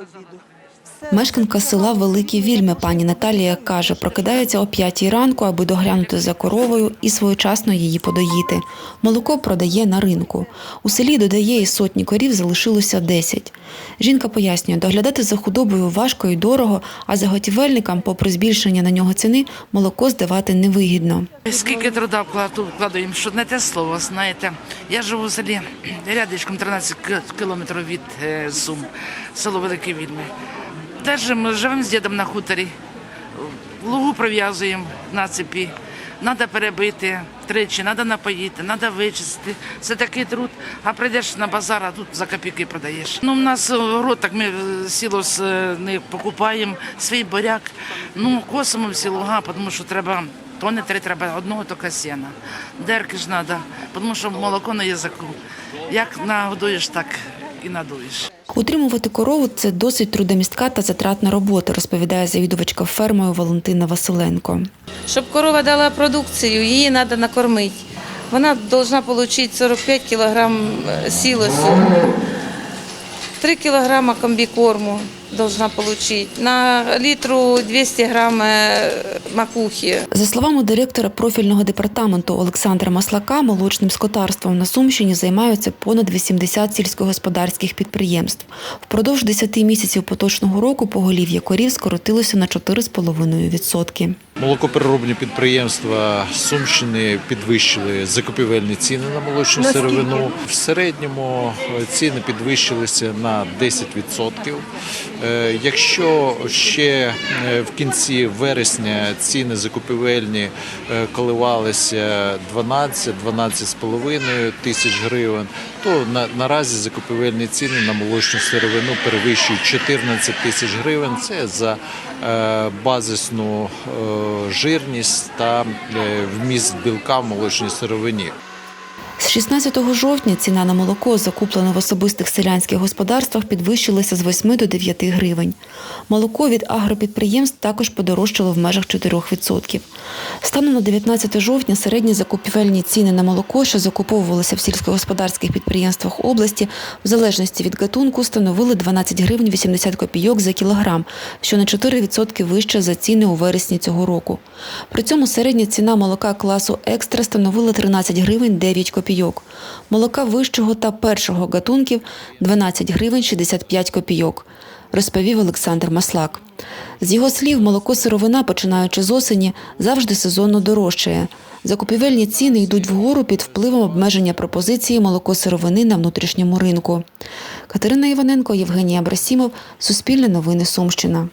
ouvido. Мешканка села Великі Вільми пані Наталія каже, прокидається о п'ятій ранку, аби доглянути за коровою і своєчасно її подоїти. Молоко продає на ринку. У селі додає і сотні корів залишилося 10. Жінка пояснює, доглядати за худобою важко і дорого, а заготівельникам, попри збільшення на нього ціни, молоко здавати невигідно. Скільки труда вкладу, вкладаємо, що не те слово, знаєте. Я живу в селі рядишком 13 кілометрів від е, Сум, село Велике Вільми. Держимо, живемо з дідом на хуторі, лугу прив'язуємо на цепі. Треба перебити тричі, треба напоїти, треба вичистити. Це такий труд. А прийдеш на базар, а тут за копійки продаєш. Ну, у нас город, так ми е, сіло з, е, не покупаємо, свій буряк. Ну, косимо всі луга, тому що треба тони три треба одного тільки сіна. Дерки ж треба, тому що молоко на язику. Як нагодуєш, так і надуєш. Утримувати корову це досить трудомістка та затратна робота, розповідає завідувачка фермою Валентина Василенко. Щоб корова дала продукцію, її треба накормити. Вона повинна отримати 45 кг сілосу, 3 кг комбікорму должна отримати, на літру 200 грам е, макухи. За словами директора профільного департаменту Олександра Маслака, молочним скотарством на Сумщині займаються понад 80 сільськогосподарських підприємств. Впродовж 10 місяців поточного року поголів'я корів скоротилося на 4,5%. Молокопереробні підприємства Сумщини підвищили закупівельні ціни на молочну сировину. В середньому е, ціни підвищилися на 10%. Е, Якщо ще е, в кінці вересня ціни закупівельні коливалися 12-12,5 тисяч гривень, то на, наразі закупівельні ціни на молочну сировину перевищують 14 тисяч гривень. Це за базисну жирність та е, вміст білка в молочній сировині. З 16 жовтня ціна на молоко, закуплене в особистих селянських господарствах, підвищилася з 8 до 9 гривень. Молоко від агропідприємств також подорожчало в межах 4%. Станом на 19 жовтня середні закупівельні ціни на молоко, що закуповувалися в сільськогосподарських підприємствах області, в залежності від гатунку, становили 12 гривень 80 копійок за кілограм, що на 4% вище за ціни у вересні цього року. При цьому середня ціна молока класу екстра становила 13 гривень 9 копійок. Молока вищого та першого гатунків 12 гривень 65 копійок, розповів Олександр Маслак. З його слів, молоко сировина, починаючи з осені, завжди сезонно дорожчає. Закупівельні ціни йдуть вгору під впливом обмеження пропозиції молоко сировини на внутрішньому ринку. Катерина Іваненко, Євгеній Абрасімов, Суспільне новини Сумщина.